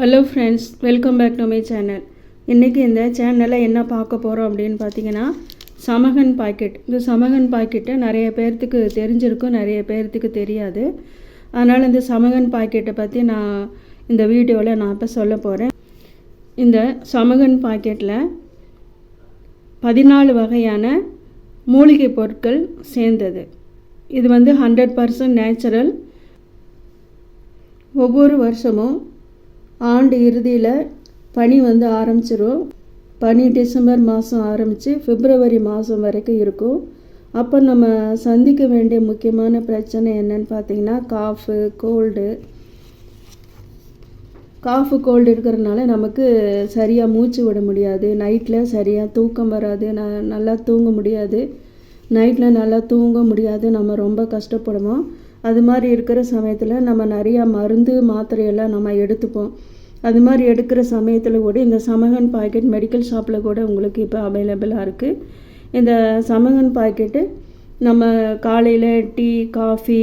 Hello friends welcome back to my channel இன்றைக்கி இந்த சேனலில் என்ன பார்க்க போகிறோம் அப்படின்னு பார்த்தீங்கன்னா சமகன் பாக்கெட். இந்த சமகன் பாக்கெட்டை நிறைய பேர்த்துக்கு தெரிஞ்சிருக்கும் நிறைய பேர்த்துக்கு தெரியாது. அதனால் இந்த சமகன் பாக்கெட்டை பற்றி நான் இந்த வீடியோவில் நான் இப்போ சொல்ல போகிறேன் இந்த சமகன் பாக்கெட்டில் பதினாலு வகையான மூலிகை பொருட்கள் சேர்ந்தது. இது வந்து ஹண்ட்ரட் பர்சன்ட் நேச்சுரல் ஒவ்வொரு வருஷமும் ஆண்டு இறுதியில் பனி வந்து ஆரம்பிச்சிடும் பனி டிசம்பர் மாதம் ஆரம்பித்து பிப்ரவரி மாதம் வரைக்கும் இருக்கும். அப்போ நம்ம சந்திக்க வேண்டிய முக்கியமான பிரச்சனை என்னன்னு பார்த்தீங்கன்னா காஃபு கோல்டு. காஃபு கோல்டு இருக்கிறதுனால நமக்கு சரியாக மூச்சு விட முடியாது. நைட்டில் சரியாக தூக்கம் வராது. ந நல்லா தூங்க முடியாது. நைட்டில் நல்லா தூங்க முடியாது. நம்ம ரொம்ப கஷ்டப்படுவோம். அது மாதிரி இருக்கிற சமயத்தில் நம்ம நிறையா மருந்து மாத்திரையெல்லாம் நம்ம எடுத்துப்போம். அது மாதிரி எடுக்கிற சமயத்தில் கூட இந்த சமகன் பாக்கெட் மெடிக்கல் ஷாப்பில் கூட உங்களுக்கு இப்போ அவைலபிளாக இருக்குது இந்த சமகன் பாக்கெட்டு நம்ம காலையில் டீ காஃபி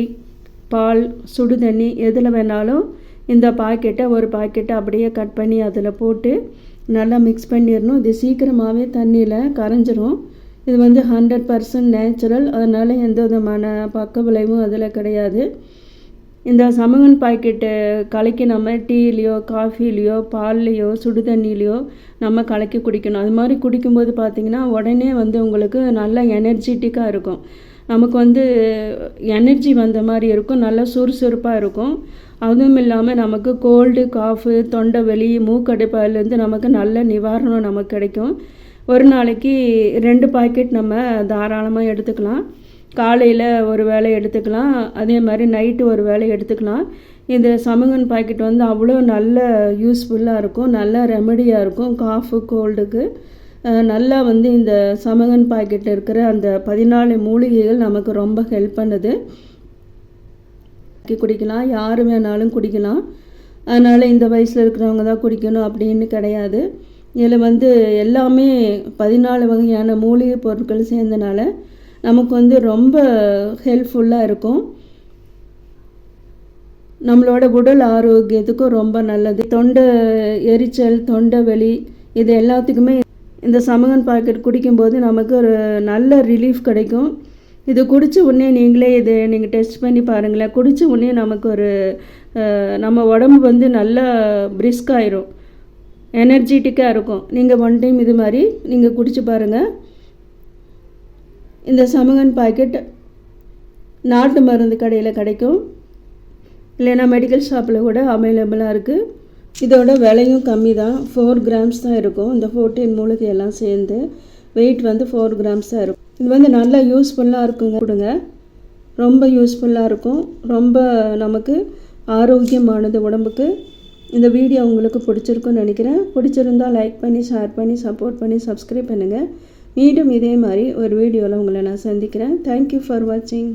பால் சுடு தண்ணி எதில் வேணாலும் இந்த பாக்கெட்டை ஒரு பாக்கெட்டை அப்படியே கட் பண்ணி அதில் போட்டு நல்லா மிக்ஸ் பண்ணிடணும். இது சீக்கிரமாகவே தண்ணியில் கரைஞ்சிரும். இது வந்து ஹண்ட்ரட் பர்சன்ட் நேச்சுரல் அதனால் எந்த விதமான பக்க விளைவும் அதில் கிடையாது. இந்த சமூகன் பாக்கெட்டு கலக்கி நம்ம டீலேயோ காஃபிலேயோ பால்லையோ சுடுதண்ணிலேயோ நம்ம கலக்கி குடிக்கணும். அது மாதிரி குடிக்கும்போது பார்த்திங்கன்னா உடனே வந்து உங்களுக்கு நல்ல எனர்ஜெட்டிக்காக இருக்கும். நமக்கு வந்து எனர்ஜி வந்த மாதிரி இருக்கும். நல்லா சுறுசுறுப்பாக இருக்கும். அதுவும் இல்லாமல் நமக்கு கோல்டு காஃபு தொண்டை வலி மூக்கடைப்பாலேருந்து நமக்கு நல்ல நிவாரணம் நமக்கு கிடைக்கும். ஒரு நாளைக்கு ரெண்டு பாக்கெட் நம்ம தாராளமாக எடுத்துக்கலாம். காலையில் ஒரு வேலை எடுத்துக்கலாம். அதே மாதிரி நைட்டு ஒரு வேலை எடுத்துக்கலாம். இந்த சமங்கன் பாக்கெட் வந்து அவ்வளோ நல்ல யூஸ்ஃபுல்லாக இருக்கும். நல்ல ரெமடியாக இருக்கும். காஃபு கோல்டுக்கு நல்லா வந்து இந்த சமங்கன் பாக்கெட் இருக்கிற அந்த பதினாலு மூலிகைகள் நமக்கு ரொம்ப ஹெல்ப் பண்ணுது. குடிக்கலாம். யார் வேணாலும் குடிக்கலாம். அதனால் இந்த வயசில் இருக்கிறவங்க தான் குடிக்கணும் அப்படின்னு கிடையாது. இதில் வந்து எல்லாமே பதினாலு வகையான மூலிகை பொருட்கள் சேர்ந்தனால நமக்கு வந்து ரொம்ப ஹெல்ப்ஃபுல்லாக இருக்கும். நம்மளோட உடல் ஆரோக்கியத்துக்கும் ரொம்ப நல்லது. தொண்டை எரிச்சல் தொண்டை வலி இது எல்லாத்துக்குமே இந்த சமகன் பாக்கெட் குடிக்கும்போது நமக்கு ஒரு நல்ல ரிலீஃப் கிடைக்கும். இது குடித்த உடனே நீங்களே இது நீங்கள் டெஸ்ட் பண்ணி பாருங்களேன். குடித்த உடனே நமக்கு ஒரு நம்ம உடம்பு வந்து நல்லா பிரிஸ்க் ஆயிரும். எனர்ஜெட்டிக்காக இருக்கும். நீங்கள் ஒன் டைம் இது மாதிரி நீங்கள் குடிச்சு பாருங்கள் இந்த சமகன் பாக்கெட் நாட்டு மருந்து கடையில் கிடைக்கும். இல்லைன்னா மெடிக்கல் ஷாப்பில் கூட அவைலபிளாக இருக்குது இதோட விலையும் கம்மி தான். ஃபோர் கிராம்ஸ் தான் இருக்கும். இந்த ஃபோர்டீன் மூலிகை எல்லாம் சேர்ந்து வெயிட் வந்து ஃபோர் கிராம்ஸ் தான் இருக்கும். இது வந்து நல்லா யூஸ்ஃபுல்லாக இருக்குங்க. கொடுங்க. ரொம்ப யூஸ்ஃபுல்லாக இருக்கும். ரொம்ப நமக்கு ஆரோக்கியமானது உடம்புக்கு. இந்த வீடியோ உங்களுக்கு பிடிச்சிருக்குன்னு நினைக்கிறேன். பிடிச்சிருந்தால் லைக் பண்ணி ஷேர் பண்ணி சப்போர்ட் பண்ணி சப்ஸ்கிரைப் பண்ணுங்கள் மீண்டும் இதே மாதிரி ஒரு வீடியோவில் உங்களை நான் சந்திக்கிறேன். தேங்க்யூ ஃபார் வாட்சிங்